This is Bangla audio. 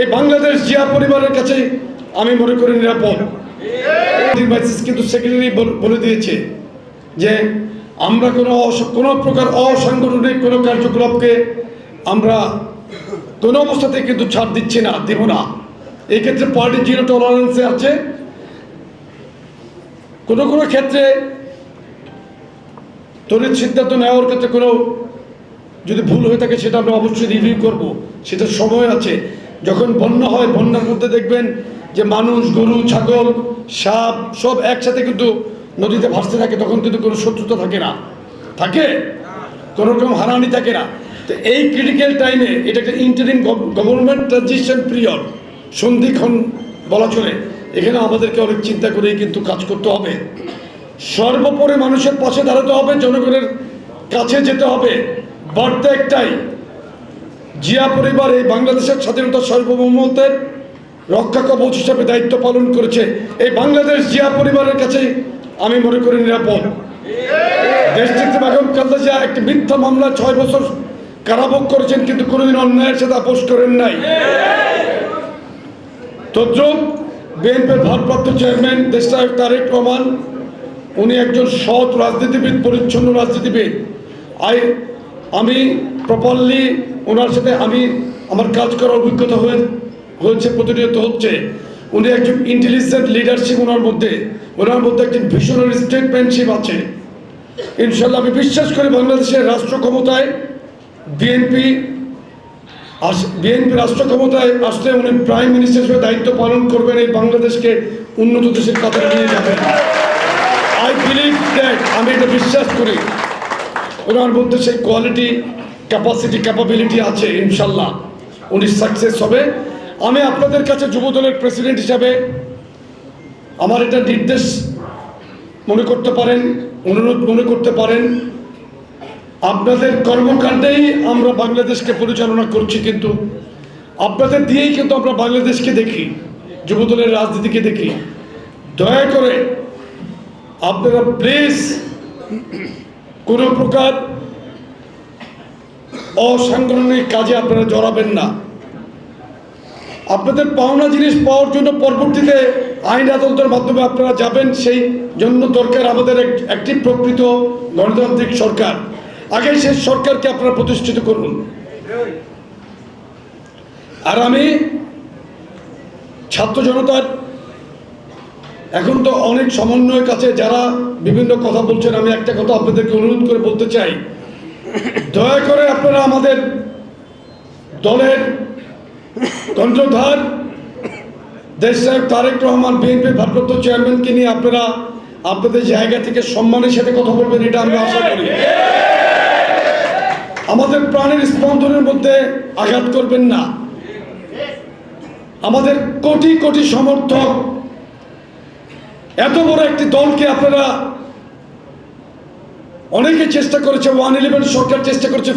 এই বাংলাদেশ জিয়া পরিবারের কাছে আমি মনে করি নিরাপদ। কিন্তু সেক্রেটারি বলে দিয়েছে যে আমরা কোনো কোনো প্রকার অসাংগঠনিক কোনো কার্যকলাপকে আমরা কোনো অবস্থাতে কিন্তু ছাড় দিচ্ছি না, দেব না। এই ক্ষেত্রে পার্টি জিরো টলারেন্সে আছে। কোনো কোনো ক্ষেত্রে তড়িৎ সিদ্ধান্ত নেওয়ার ক্ষেত্রে কোনো যদি ভুল হয়ে থাকে সেটা আমরা অবশ্যই রিভিউ করব। সেটা সময় আছে। যখন বন্যা হয়, বন্যার মধ্যে দেখবেন যে মানুষ, গরু, ছাগল, সাপ সব একসাথে কিন্তু নদীতে ভাসতে থাকে, তখন কিন্তু কোনো শত্রুতা থাকে না। থাকে? কোনো রকম হারানি থাকে না। তো এই ক্রিটিক্যাল টাইমে এটা একটা ইন্টারিম গভর্নমেন্ট ট্রানজিশন পিরিয়ড সন্ধিক্ষণ বলা চলে। এখানে আমাদেরকে অনেক চিন্তা করেই কিন্তু কাজ করতে হবে। সর্বোপরি মানুষের পাশে দাঁড়াতে হবে, জনগণের কাছে যেতে হবে। বার্তা একটাই জিয়া পরিবার এই বাংলাদেশের স্বাধীনতা সার্বভৌমত্বের রক্ষা কবচ হিসাবে দায়িত্ব পালন করেছে। এই বাংলাদেশ জিয়া পরিবারের কাছে আমি মনে করি নিরাপদ। দেশটিতে বেগম খালেদা জিয়া একটি মিথ্যা মামলা ছয় বছর কারাভোগ করেছেন, কিন্তু কোনোদিন অন্যায়ের সাথে আপোষ করেন নাই। তদ্রুপ বিএনপির ভারপ্রাপ্ত চেয়ারম্যান দেশনায়ক তারেক রহমান, উনি একজন সৎ রাজনীতিবিদ, পরিচ্ছন্ন রাজনীতিবিদ। আই আমি প্রপারলি ওনার সাথে আমি আমার কাজ করার অভিজ্ঞতা হয়ে হয়েছে, প্রতিনিয়ত হচ্ছে। উনি একজন ইন্টেলিজেন্ট লিডারশিপ ওনার মধ্যে। ওনার মধ্যে একজন ভিশনারি স্টেটমেন্টশিপ আছে। ইনশাল্লাহ আমি বিশ্বাস করি বাংলাদেশের রাষ্ট্র ক্ষমতায় বিএনপি আস বিএনপি রাষ্ট্র ক্ষমতায় আসলে উনি প্রাইম মিনিস্টার হিসেবে দায়িত্ব পালন করবেন, এই বাংলাদেশকে উন্নত দেশের কাতারে নিয়ে যাবেন। আই বিলিভ দ্যাট আমি এটা বিশ্বাস করি। ওনার মধ্যে সেই কোয়ালিটি ক্যাপাসিটি ক্যাপাবিলিটি আছে, ইনশাল্লাহ। উনি সাকসেস হবে। আমি আপনাদের কাছে যুবদলের প্রেসিডেন্ট হিসাবে আমার এটা নির্দেশ মনে করতে পারেন, অনুরোধ মনে করতে পারেন। আপনাদের কর্মকাণ্ডেই আমরা বাংলাদেশকে পরিচালনা করছি কিন্তু, আপনাদের দিয়েই কিন্তু আমরা বাংলাদেশকে দেখি, যুবদলের রাজনীতিকে দেখি। দয়া করে আপনারা প্লিজ কোনো প্রকার অসাংগঠনিক কাজে আপনারা জড়াবেন না। আপনাদের পাওনা জিনিস পাওয়ার জন্য পরবর্তীতে আইন আদালতের মাধ্যমে আপনারা যাবেন, সেই জন্য দরকার আমাদের এক- একটি প্রকৃত গণতান্ত্রিক সরকার। আগে সেই সরকারকে আপনারা প্রতিষ্ঠিত করুন। আর আমি ছাত্র জনতার এখন তো অনেক সমন্বয়ের কাছে যারা বিভিন্ন কথা বলছেন। আমি একটা কথা আপনাদেরকে অনুরোধ করে বলতে চাই। দয়া করে আপনারা আমাদের দলের কণ্ঠধার, দেশ সাহেব তারেক রহমান, বিএনপির ভারপ্রাপ্ত চেয়ারম্যানকে নিয়ে আপনারা আপনাদের জায়গা থেকে সম্মানের সাথে কথা বলবেন, এটা আমরা আশা করি। আমাদের প্রাণের স্পন্দনের মধ্যে আঘাত করবেন না। আমাদের কোটি কোটি সমর্থক, এত বড় একটি দলকে আপনারা অনেকে চেষ্টা করেছে ওয়ান ইলেভেন সরকার চেষ্টা করেছে